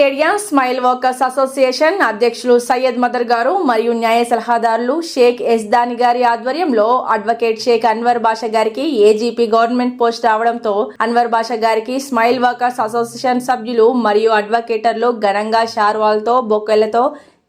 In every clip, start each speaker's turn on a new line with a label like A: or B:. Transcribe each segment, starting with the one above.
A: Stadium smile workers association అధ్యక్షులు Syed mother గారు మరియు న్యాయ సలహాదారులు షేక్ ఎస్దాని గారి ఆధ్వర్యంలో అడ్వకేట్ షేక్ అన్వర్ బాష గారికి ఏజీపీ గవర్నమెంట్ పోస్ట్ రావడంతో అన్వర్ బాష గారికి స్మైల్ వర్కర్స్ అసోసియేషన్ సభ్యులు మరియు అడ్వకేటర్లు ఘనంగా షార్వాల్తో బొక్కెలతో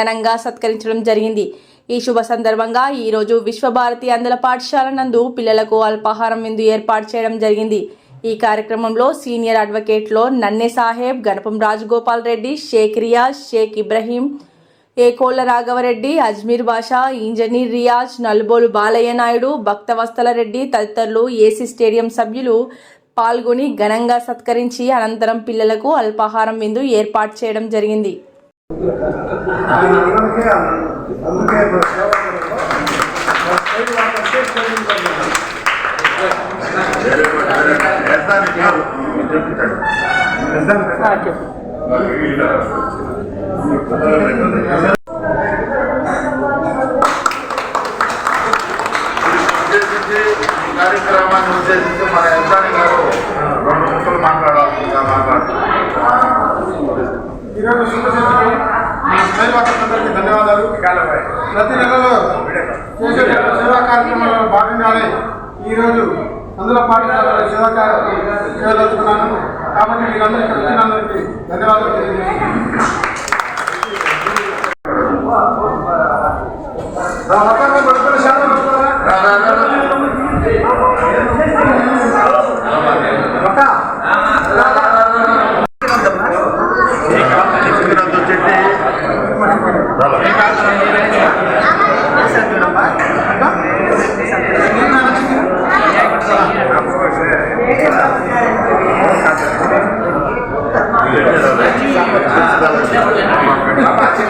A: ఘనంగా సత్కరించడం జరిగింది. ఈ శుభ సందర్భంగా ఈ రోజు విశ్వభారతి అందుల పాఠశాల నందు పిల్లలకు అల్పాహారం విందు ఏర్పాటు చేయడం జరిగింది. ఈ కార్యక్రమంలో సీనియర్ అడ్వకేట్లో నన్నె సాహెబ్ గణపం రాజగోపాల్ రెడ్డి షేక్ రియాజ్ షేక్ ఇబ్రహీం ఏకోళ్ళ రాఘవరెడ్డి అజ్మీర్ బాషా ఇంజనీర్ రియాజ్ నల్బోలు బాలయ్య నాయుడు భక్తవస్తల రెడ్డి తదితరులు ఏసీ స్టేడియం సభ్యులు పాల్గొని ఘనంగా సత్కరించి అనంతరం పిల్లలకు అల్పాహారం విందు ఏర్పాటు చేయడం జరిగింది.
B: ఈ కార్యక్రమాన్ని ఉద్దేశించి మన యజమాని గారు రెండు ముక్కలు మాట్లాడాల్సిందిగా మాట్లాడుతున్నారు
C: ఈరోజు శుభశక్తికి సేవాకర్తలకు ధన్యవాదాలు ప్రతి నెలలో చేసే సేవా కార్యక్రమంలో భాగంగానే ఈరోజు అందులో పాఠశాలలో సేవా కార్యక్రమం చేయదలుచుకున్నాను కాబట్టి మీరందరూ ఇక్కడ వచ్చినందరికీ ధన్యవాదాలు తెలియజేస్తున్నాను.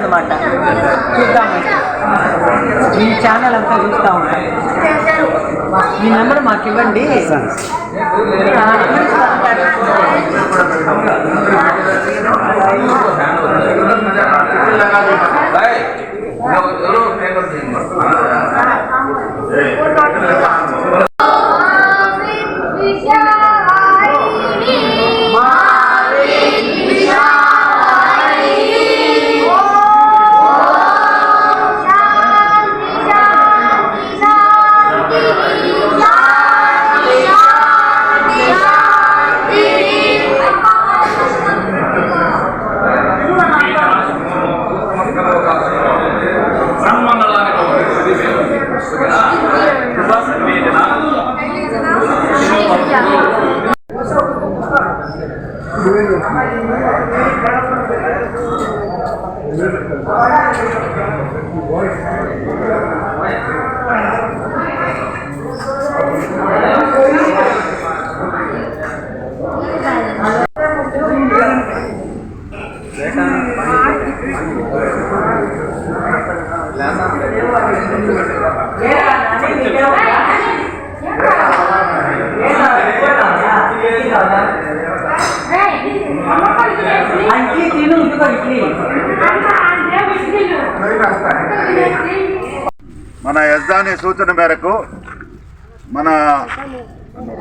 D: అనమాట చూద్దామండి మీ ఛానల్ అంతా చూస్తా ఉంటాం మీ నెంబర్ మాకు ఇవ్వండి Aquí tiene un tipo de clima.
B: మన యజ్దాని సూచన మేరకు మన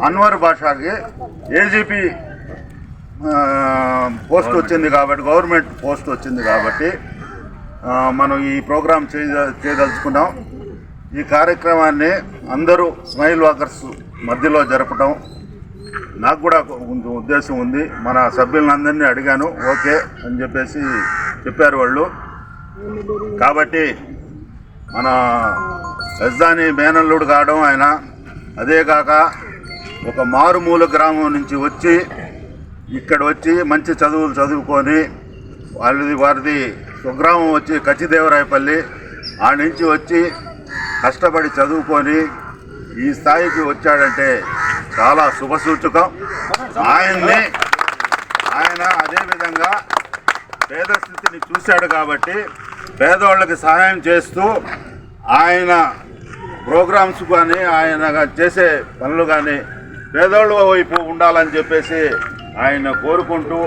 B: అన్వర్ భాషాకి ఏజీపీ పోస్ట్ వచ్చింది కాబట్టి గవర్నమెంట్ పోస్ట్ వచ్చింది కాబట్టి మనం ఈ ప్రోగ్రాం చేయ చేయదలుచుకున్నాం. ఈ కార్యక్రమాన్ని అందరూ స్మైల్ వాకర్స్ మధ్యలో జరపడం నాకు కూడా కొంచెం ఉద్దేశం ఉంది. మన సభ్యులందరినీ అడిగాను. ఓకే అని చెప్పేసి చెప్పారు వాళ్ళు. కాబట్టి మన రాజధాని మేనల్లుడు కావడం ఆయన. అదే కాక ఒక మారుమూల గ్రామం నుంచి వచ్చి ఇక్కడ వచ్చి మంచి చదువులు చదువుకొని వాళ్ళది వారిది స్వగ్రామం వచ్చి కచ్చిదేవరాయపల్లి ఆ నుంచి వచ్చి కష్టపడి చదువుకొని ఈ స్థాయికి వచ్చాడంటే చాలా శుభసూచకం. ఆయన్ని ఆయన అదేవిధంగా పేద స్థితిని చూశాడు కాబట్టి పేదవాళ్ళకి సహాయం చేస్తూ ఆయన ప్రోగ్రామ్స్ కానీ ఆయన చేసే పనులు కానీ పేదోళ్ళ వైపు ఉండాలని చెప్పేసి ఆయన కోరుకుంటూ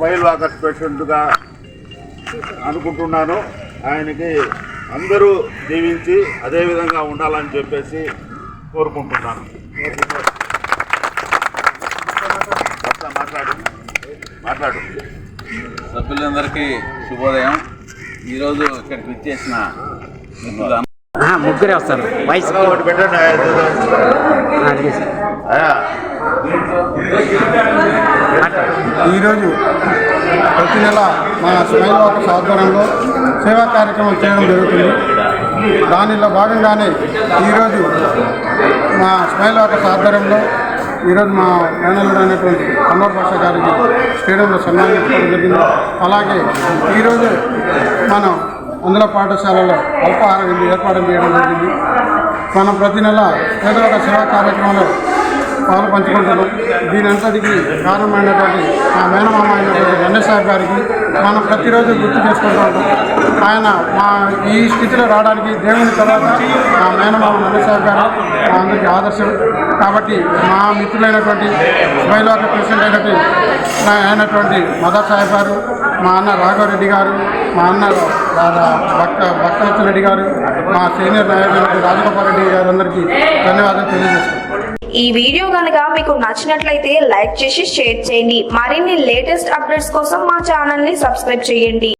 B: ఫైల్ వాకర్స్ ప్రెసిడెంట్గా అనుకుంటున్నాను. ఆయనకి అందరూ దీవించి అదేవిధంగా ఉండాలని చెప్పేసి కోరుకుంటున్నాను. మాట్లాడు మాట్లాడు.
E: సభ్యులందరికీ శుభోదయం. ఈరోజు ఇక్కడికి విచ్చేసిన మిత్రులు
D: ముగ్గురే వస్తారు. వయసు
C: ఈరోజు ప్రతి నెల మా స్మైల్ వాకర్స్ ఆధ్వర్యంలో సేవా కార్యక్రమం చేయడం జరుగుతుంది. దానిలో భాగంగానే ఈరోజు మా స్మైల్ వాకర్స్ ఆధ్వర్యంలో ఈరోజు మా మేనల్లుడు అనేటువంటి అన్నోర్ భాష గారికి స్టేడియంలో సన్మానించడం జరిగింది. అలాగే ఈరోజు మనం అందులో పాఠశాలలో అల్పాహార ఏర్పాటు చేయడం జరిగింది. మనం ప్రతి నెల ఏదో ఒక సేవా కార్యక్రమంలో పాలు పంచుకుంటున్నాం దీని అంతటికి కారణమైనటువంటి మా మేనమామ అయినటువంటి గణేష్ సాహెబ్ గారికి మనం ప్రతిరోజు గుర్తు చేసుకుంటూ ఉంటాం. ఆయన మా ఈ స్థితిలో రావడానికి దేవుని తర్వాత మా మేనమామ గణేష్ గారు మా అందరికీ ఆదర్శం. కాబట్టి మా మిత్రులైనటువంటి స్మైలాక ప్రెసిడెంట్ అయినటువంటి అయినటువంటి మదర్ సాహెబ్ గారు మా అన్న రాఘవరెడ్డి గారు మా అన్న భక్త భక్తవత్సల రెడ్డి గారు మా సీనియర్ నాయకులు రాజగోపాల్ రెడ్డి గారు అందరికీ ధన్యవాదాలు తెలియజేస్తున్నాను.
F: ఈ వీడియో కనుక మీకు నచ్చినట్లయితే లైక్ చేసి షేర్ చేయండి. మరిన్ని లేటెస్ట్ అప్డేట్స్ కోసం మా ఛానల్ని సబ్స్క్రైబ్ చేయండి.